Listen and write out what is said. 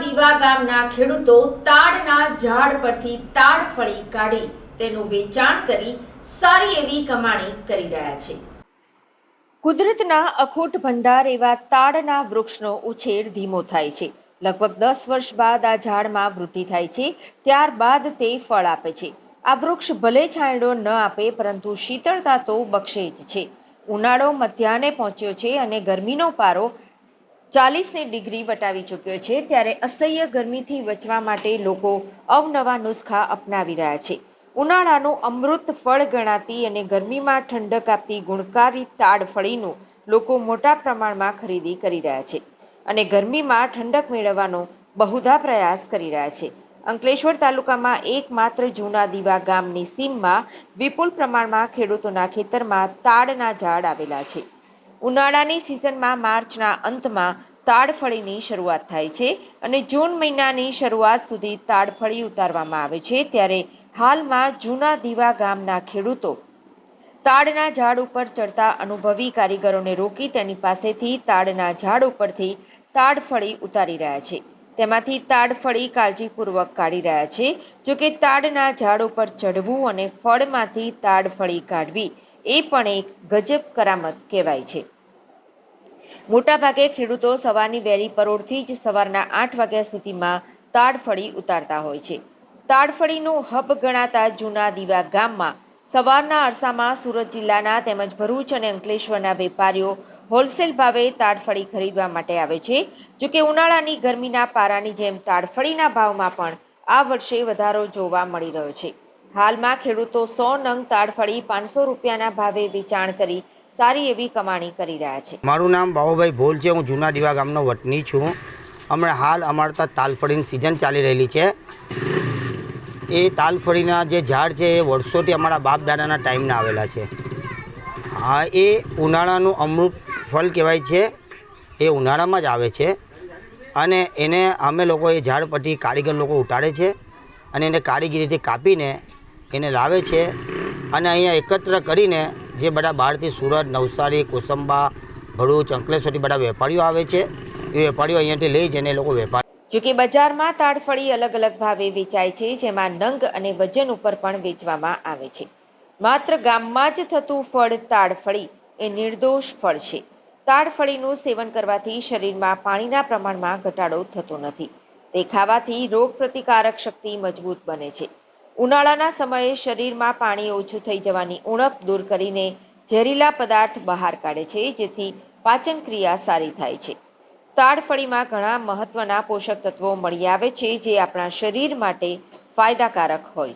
દીવા ગામના ખેડૂતો તાડના ઝાડ પરથી તાડફળી કાઢી તેનું વેચાણ કરી સારી એવી કમાણી કરી રહ્યા છે. કુદરતના અખૂટ ભંડાર એવા તાડના વૃક્ષનો ઉછેર ધીમો થાય છે. લગભગ દસ વર્ષ બાદ આ ઝાડમાં વૃદ્ધિ થાય છે, ત્યારબાદ તે ફળ આપે છે. આ વૃક્ષ ભલે છાંયડો ન આપે, પરંતુ શીતળતા તો બક્ષે જ છે. ઉનાળો મધ્યાહને પહોંચ્યો છે અને ગરમીનો પારો ચાલીસની ડિગ્રી વટાવી ચૂક્યો છે ત્યારે અસહ્ય ગરમીથી બચવા માટે લોકો અવનવા નુસ્ખા અપનાવી રહ્યા છે. ઉનાળાનું અમૃત ફળ ગણાતી અને ગરમીમાં ઠંડક આપતી ગુણકારી તાડફળીનું લોકો મોટા પ્રમાણમાં ખરીદી કરી રહ્યા છે અને ગરમીમાં ઠંડક મેળવવાનો બહુધા પ્રયાસ કરી રહ્યા છે. અંકલેશ્વર તાલુકામાં એકમાત્ર જૂના દીવા ગામની સીમમાં વિપુલ પ્રમાણમાં ખેડૂતોના ખેતરમાં તાડના ઝાડ આવેલા છે. ઉનાળાની સિઝનમાં માર્ચના અંતમાં તાડફળીની શરૂઆત થાય છે અને જૂન મહિનાની શરૂઆત સુધી તાડફળી ઉતારવામાં આવે છે ત્યારે હાલમાં જૂના દીવા ગામના ખેડૂતો તાડના ઝાડ ઉપર ચડતા અનુભવી કારીગરોને રોકી તેની પાસેથી તાડના ઝાડ ઉપરથી તાડફળી ઉતારી રહ્યા છે. તેમાંથી તાડફળી કાળજીપૂર્વક કાઢી રહ્યા છે. જોકે તાડના ઝાડ ઉપર ચડવું અને ફળમાંથી તાડફળી કાઢવી એ પણ એક ગજબ કરામત કહેવાય છે. મોટાભાગે ખેડૂતો સવારની વહેલી પરોળથી જ સવારના આઠ વાગ્યા સુધીમાં તાડફળી ઉતારતા હોય છે. તાડફળીનું હબ ગણાતા જૂના દીવા ગામમાં સવારના અરસામાં સુરત જિલ્લાના તેમજ ભરૂચ અને અંકલેશ્વરના વેપારીઓ હોલસેલ ભાવે તાડફળી ખરીદવા માટે આવે છે. જોકે ઉનાળાની ગરમીના પારાની જેમ તાડફળીના ભાવમાં પણ આ વર્ષે વધારો જોવા મળી રહ્યો છે. હાલમાં ખેડૂતો સો નંગ તાડફળી પાંચસો રૂપિયાના ભાવે વેચાણ કરી સારી એવી કમાણી કરી રહ્યા છે. મારું નામ બાહુભાઈ ભોલ છે. હું જૂના દીવા ગામનો વતની છું. હમણાં હાલ અમારે ત્યાં તાલફળીની સિઝન ચાલી રહેલી છે. એ તાલફળીના જે ઝાડ છે, એ વર્ષોથી અમારા બાપ દાદાના ટાઈમના આવેલા છે. હા, એ ઉનાળાનું અમૃત ફળ કહેવાય છે. એ ઉનાળામાં જ આવે છે. અને એને અમે લોકો એ ઝાડ પરથી કારીગર લોકો ઉતારે છે. અને એને કારીગીરીથી કાપીને એને લાવે છે અને અહીંયા એકત્ર કરીને જે બધા બહારથી સુરત, નવસારી, કોસંબા, ભરૂચ, અંકલેશ્વરથી બધા વેપારીઓ આવે છે. એ વેપારીઓ અહીંયાથી લઈ જઈને લોકો વેપાર જોકે બજારમાં તાડફળી અલગ અલગ ભાવે વેચાય છે, જેમાં નંગ અને વજન ઉપર પણ વેચવામાં આવે છે. માત્ર ગામમાં જ થતું ફળ તાડફળી એ નિર્દોષ ફળ છે. તાડફળીનું સેવન કરવાથી શરીરમાં પાણીના પ્રમાણમાં ઘટાડો થતો નથી. તે ખાવાથી રોગ પ્રતિકારક શક્તિ મજબૂત બને છે. ઉનાળાના સમયે શરીરમાં પાણી ઓછું થઈ જવાની ઉણપ દૂર કરીને ઝેરીલા પદાર્થ બહાર કાઢે છે, જેથી પાચન ક્રિયા સારી થાય છે. તાડફળીમાં ઘણા મહત્વના પોષક તત્વો મળી આવે છે, જે આપણા શરીર માટે ફાયદાકારક હોય છે.